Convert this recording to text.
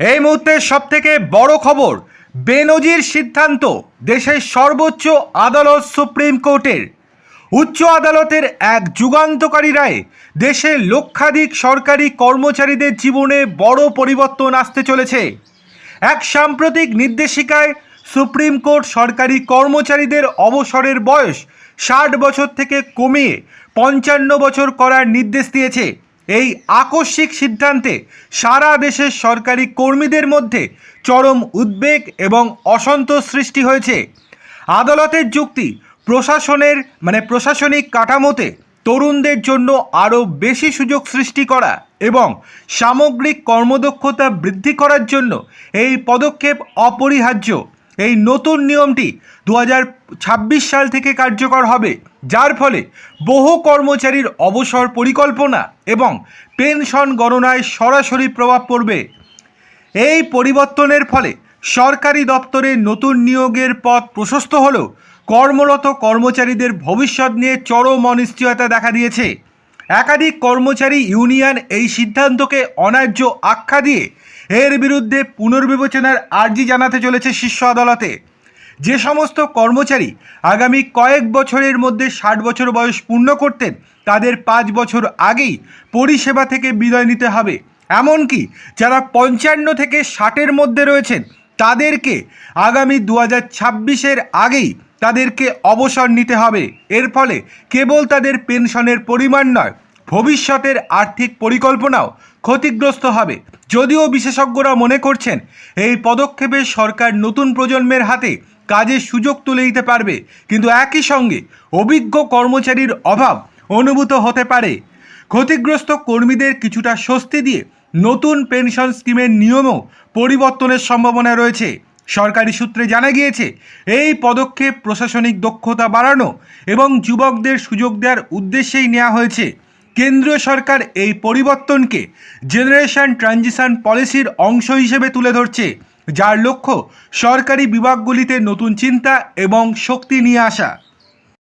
এই মুহূর্তে সব থেকে বড় খবর, বেনজির সিদ্ধান্ত দেশের সর্বোচ্চ আদালত সুপ্রিম কোর্টের। উচ্চ আদালতের এক যুগান্তকারী রায়ে দেশে লক্ষাধিক সরকারি কর্মচারীদের জীবনে বড় পরিবর্তন আসতে চলেছে। এক সাম্প্রতিক নির্দেশিকায় সুপ্রিম কোর্ট সরকারি কর্মচারীদের অবসরের বয়স ষাট বছর থেকে কমিয়ে পঞ্চান্ন বছর করার নির্দেশ দিয়েছে। এই আকস্মিক সিদ্ধান্তে সারা দেশের সরকারি কর্মীদের মধ্যে চরম উদ্বেগ এবং অসন্তোষ সৃষ্টি হয়েছে। আদালতের যুক্তি, প্রশাসনের মানে প্রশাসনিক কাঠামোতে তরুণদের জন্য আরও বেশি সুযোগ সৃষ্টি করা এবং সামগ্রিক কর্মদক্ষতা বৃদ্ধি করার জন্য এই পদক্ষেপ অপরিহার্য। এই নতুন নিয়মটি দু হাজার ছাব্বিশ সাল থেকে কার্যকর হবে, যার ফলে বহু কর্মচারীর অবসর পরিকল্পনা এবং পেনশন গণনায় সরাসরি প্রভাব পড়বে। এই পরিবর্তনের ফলে সরকারি দপ্তরে নতুন নিয়োগের পথ প্রশস্ত হলেও কর্মরত কর্মচারীদের ভবিষ্যৎ নিয়ে চরম অনিশ্চয়তা দেখা দিয়েছে। একাধিক কর্মচারী ইউনিয়ন এই সিদ্ধান্তকে অন্যায্য আখ্যা দিয়ে এর বিরুদ্ধে পুনর্বিবেচনার আর্জি জানাতে চলেছে শীর্ষ আদালতে। যে সমস্ত কর্মচারী আগামী কয়েক বছরের মধ্যে ষাট বছর বয়স পূর্ণ করতেন, তাদের পাঁচ বছর আগেই পরিষেবা থেকে বিদায় নিতে হবে। এমনকি যারা পঞ্চান্ন থেকে ষাটের মধ্যে রয়েছেন তাদেরকে আগামী দু হাজার ছাব্বিশের আগেই তাদেরকে অবসর নিতে হবে। এর ফলে কেবল তাদের পেনশনের পরিমাণ নয়, ভবিষ্যতের আর্থিক পরিকল্পনাও ক্ষতিগ্রস্ত হবে। যদিও বিশেষজ্ঞরা মনে করছেন, এই পদক্ষেপে সরকার নতুন প্রজন্মের হাতে কাজের সুযোগ তুলে দিতে পারবে, কিন্তু একই সঙ্গে অভিজ্ঞ কর্মচারীর অভাব অনুভূত হতে পারে। ক্ষতিগ্রস্ত কর্মীদের কিছুটা স্বস্তি দিয়ে নতুন পেনশন স্কিমের নিয়মও পরিবর্তনের সম্ভাবনা রয়েছে। সরকারি সূত্রে জানা গিয়েছে, এই পদক্ষেপ প্রশাসনিক দক্ষতা বাড়ানো এবং যুবকদের সুযোগ দেওয়ার উদ্দেশ্যেই নেওয়া হয়েছে। কেন্দ্রীয় সরকার এই পরিবর্তনকে জেনারেশন ট্রানজিশন পলিসির অংশ হিসেবে তুলে ধরছে, যার লক্ষ্য সরকারি বিভাগগুলিতে নতুন চিন্তা এবং শক্তি নিয়ে আসা।